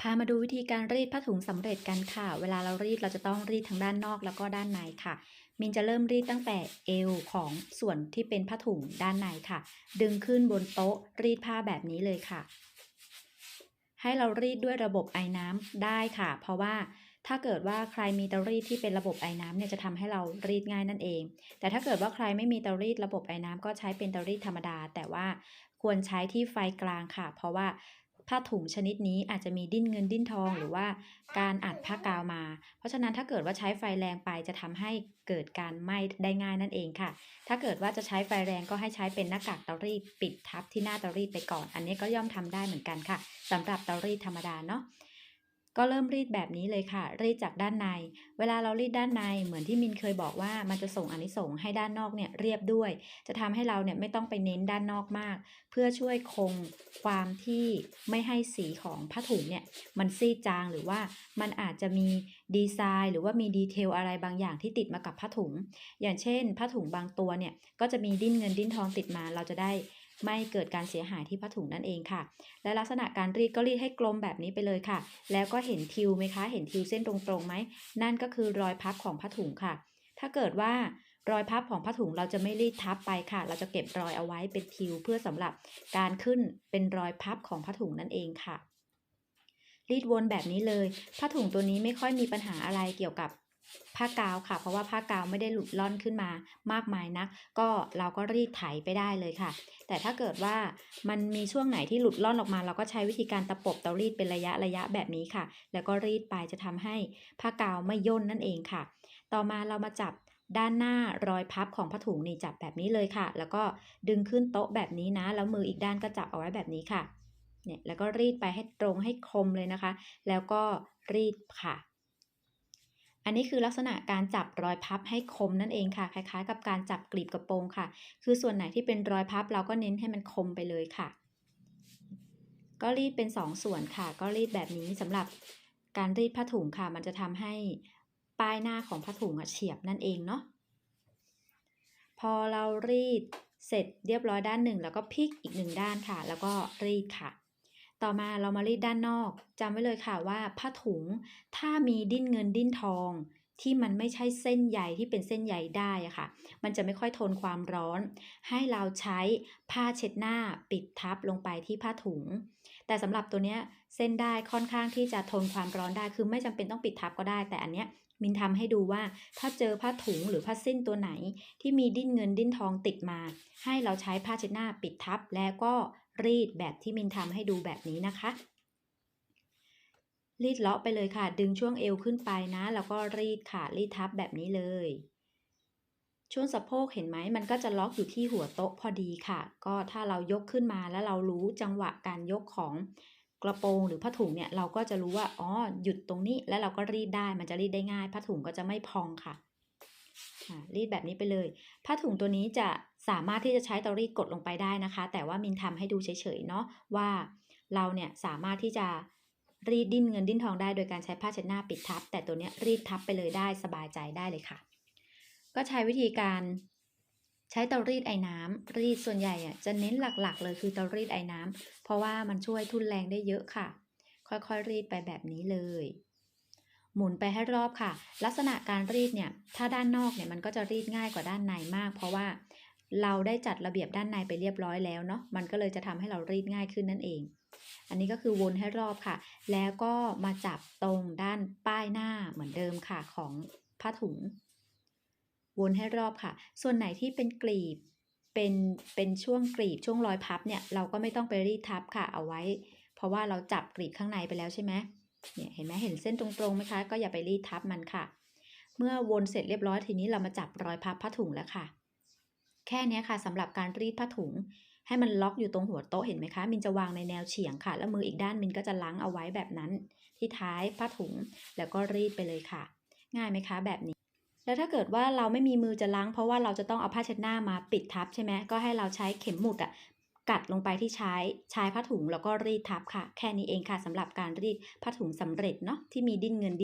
พามาดูวิธีการรีดผ้าถุงสำเร็จกันค่ะ เวลาเรารีดเราจะต้องรีดทั้งด้านนอกแล้วก็ด้านในค่ะ มินจะเริ่มรีดตั้งแต่เอวของส่วนที่เป็นผ้าถุงด้านในค่ะ ดึงขึ้นบนโต๊ะรีดผ้าแบบนี้เลยค่ะ ให้เรารีดด้วยระบบไอ้น้ำได้ค่ะ เพราะว่าถ้าเกิดว่าใครมีเตารีดที่เป็นระบบไอ้น้ำเนี่ยจะทำให้เรารีดง่ายนั่นเอง แต่ถ้าเกิดว่าใครไม่มีเตารีดระบบไอ้น้ำก็ใช้เป็นเตารีดธรรมดา แต่ว่าควรใช้ที่ไฟกลางค่ะ เพราะว่า ผ้าถุงชนิดนี้อาจจะมีดิ้นเงินดิ้นทอง หรือว่าการอัดผ้ากาวมา เพราะฉะนั้นถ้าเกิดว่าใช้ไฟแรงไปจะทำให้เกิดการไหม้ได้ง่ายนั่นเองค่ะ ถ้าเกิดว่าจะใช้ไฟแรงก็ให้ใช้เป็นหน้ากากเตารีดปิดทับที่หน้าเตารีดไปก่อน อันนี้ก็ย่อมทำได้เหมือนกันค่ะสำหรับเตารีดธรรมดาเนาะ ก็เริ่มรีดแบบนี้เลยค่ะ รีดจากด้านใน เวลาเรารีดด้านในเหมือนที่มินเคยบอกว่ามันจะส่งอนิสงส์ให้ด้านนอกเนี่ยเรียบด้วย จะทำให้เราเนี่ยไม่ต้องไปเน้นด้านนอกมาก เพื่อช่วยคงความที่ไม่ให้สีของผ้าถุงเนี่ยมันซีดจางหรือว่ามันอาจจะมีดีไซน์ หรือว่ามีดีเทลอะไรบางอย่างที่ติดมากับผ้าถุง อย่างเช่นผ้าถุงบางตัวเนี่ยก็จะมีดิ้นเงินดิ้นทองติดมาเราจะได้ ไม่เกิดการเสียหายที่ผ้าถุงนั่นเองค่ะ และลักษณะการรีดก็รีดให้กลมแบบนี้ไปเลยค่ะ แล้วก็เห็นทิวไหมคะ เห็นทิวเส้นตรงๆไหม นั่นก็คือรอยพับของผ้าถุงค่ะ ถ้าเกิดว่ารอยพับของผ้าถุงเราจะไม่รีดทับไปค่ะ เราจะเก็บรอยเอาไว้เป็นทิวเพื่อสำหรับการขึ้นเป็นรอยพับของผ้าถุงนั่นเองค่ะ รีดวนแบบนี้เลย ผ้าถุงตัวนี้ไม่ค่อยมีปัญหาอะไรเกี่ยวกับ ผ้ากาวค่ะ เพราะว่าผ้ากาวไม่ได้หลุดล่อนขึ้นมามากมายนะก็เราก็รีดไถไปได้เลยค่ะ แต่ถ้าเกิดว่ามันมีช่วงไหนที่หลุดล่อนออกมา เราก็ใช้วิธีการตะปบเตารีดเป็นระยะระยะแบบนี้ค่ะ แล้วก็รีดไปจะทำให้ผ้ากาวไม่ย่นนั่นเองค่ะ ต่อมาเรามาจับด้านหน้ารอยพับของผ้าถุงนี่จับแบบนี้เลยค่ะ แล้วก็ดึงขึ้นโต๊ะแบบนี้นะ แล้วมืออีกด้านก็จับเอาไว้แบบนี้ค่ะ เนี่ยแล้วก็รีดไปให้ตรงให้คมเลยนะคะ แล้วก็รีดค่ะ อันนี้คือลักษณะการจับรอยพับให้คมนั่นเองค่ะ คล้าย ๆ กับการจับกลีบกระโปรงค่ะ คือส่วนไหนที่เป็นรอยพับเราก็เน้นให้มันคมไปเลยค่ะ ก็รีดเป็น 2 ส่วนค่ะ ก็รีดแบบนี้สำหรับการรีดผ้าถุงค่ะ มันจะทำให้ป้ายหน้าของผ้าถุงเฉียบนั่นเองเนาะ พอเรารีดเสร็จเรียบร้อยด้านหนึ่ง แล้วก็พลิกอีกหนึ่งด้านค่ะ แล้วก็รีดค่ะ ต่อมาเรามารีดด้านนอกจำไว้เลยค่ะว่าผ้าถุงถ้ามีดิ้นเงินดิ้นทองที่มันไม่ใช่เส้นใยที่เป็นเส้นใยได้อะค่ะ มันจะไม่ค่อยทนความร้อน ให้เราใช้ผ้าเช็ดหน้าปิดทับลงไปที่ผ้าถุง แต่สำหรับตัวเนี้ยเส้นได้ค่อนข้างที่จะทนความร้อนได้ คือไม่จำเป็นต้องปิดทับก็ได้ แต่อันเนี้ยมินทำให้ดูว่าถ้าเจอผ้าถุงหรือผ้าสิ้นตัวไหน ที่มีดิ้นเงินดิ้นทองติดมา ให้เราใช้ผ้าเช็ดหน้าปิดทับแล้วก็ รีดแบบที่มินทำให้ดูแบบนี้นะคะ รีดเลาะไปเลยค่ะ ดึงช่วงเอวขึ้นไปนะ แล้วก็รีดค่ะ รีดทับแบบนี้เลย ช่วงสะโพกเห็นไหม มันก็จะล็อกอยู่ที่หัวโต๊ะพอดีค่ะ ก็ถ้าเรายกขึ้นมาแล้วเรารู้จังหวะการยกของกระโปรงหรือผ้าถุงเนี่ยเราก็จะรู้ว่า อ๋อ หยุดตรงนี้ แล้วเราก็รีดได้ มันจะรีดได้ง่าย ผ้าถุงก็จะไม่พองค่ะรีดแบบนี้ไปเลย ผ้าถุงตัวนี้จะ สามารถที่จะใช้เตารีดกดลงไปได้นะคะ แต่ว่ามินทำให้ดูเฉยๆเนาะว่าเราเนี่ยสามารถที่จะรีดดิ้นเงินดิ้นทองได้โดยการใช้ผ้าเช็ดหน้าปิดทับ แต่ตัวเนี้ยรีดทับไปเลยได้สบายใจได้เลยค่ะ ก็ใช้วิธีการใช้เตารีดไอ้น้ำรีดส่วนใหญ่อะจะเน้นหลักๆ เลยคือเตารีดไอ้น้ำเพราะว่ามันช่วยทุนแรงได้เยอะค่ะ ค่อยๆรีดไปแบบนี้เลย หมุนไปให้รอบค่ะ ลักษณะการรีดเนี่ยถ้าด้านนอกเนี่ยมันก็จะรีดง่ายกว่าด้านในมาก เพราะว่า เราได้จัดระเบียบด้านในไปเรียบร้อยแล้วเนาะมันก็เลยจะทำให้เรารีดง่ายขึ้นนั่นเอง อันนี้ก็คือวนให้รอบค่ะ แล้วก็มาจับตรงด้านป้ายหน้าเหมือนเดิมค่ะของผ้าถุง วนให้รอบค่ะ ส่วนไหนที่เป็นกลีบเป็นเป็นช่วงกลีบช่วงรอยพับเนี่ยเราก็ไม่ต้องไปรีดทับค่ะเอาไว้ เพราะว่าเราจับกลีบข้างในไปแล้วใช่ไหมเนี่ยเห็นไหมเห็นเส้นตรงๆไหมคะก็อย่าไปรีดทับมันค่ะ เมื่อวนเสร็จเรียบร้อยทีนี้เรามาจับรอยพับผ้าถุงแล้วค่ะ แค่นี้ค่ะสำหรับการรีดผ้าถุง ให้มันล็อกอยู่ตรงหัวโต๊ะเห็นไหมคะ มินจะวางในแนวเฉียงค่ะ แล้วมืออีกด้านมินก็จะล้างเอาไว้แบบนั้น ที่ท้ายผ้าถุงแล้วก็รีดไปเลยค่ะ ง่ายไหมคะ แบบนี้ แล้วถ้าเกิดว่าเราไม่มีมือจะล้าง เพราะว่าเราจะต้องเอาผ้าเช็ดหน้ามาปิดทับใช่ไหมก็ให้เราใช้เข็มหมุดอะกัดลงไปที่ใชายชายผ้าถุงแล้วก็รีดทับค่ะ แค่นี้เองค่ะสำหรับการรีดผ้าถุงสำเร็จเนาะที่มีดิ้นเงิน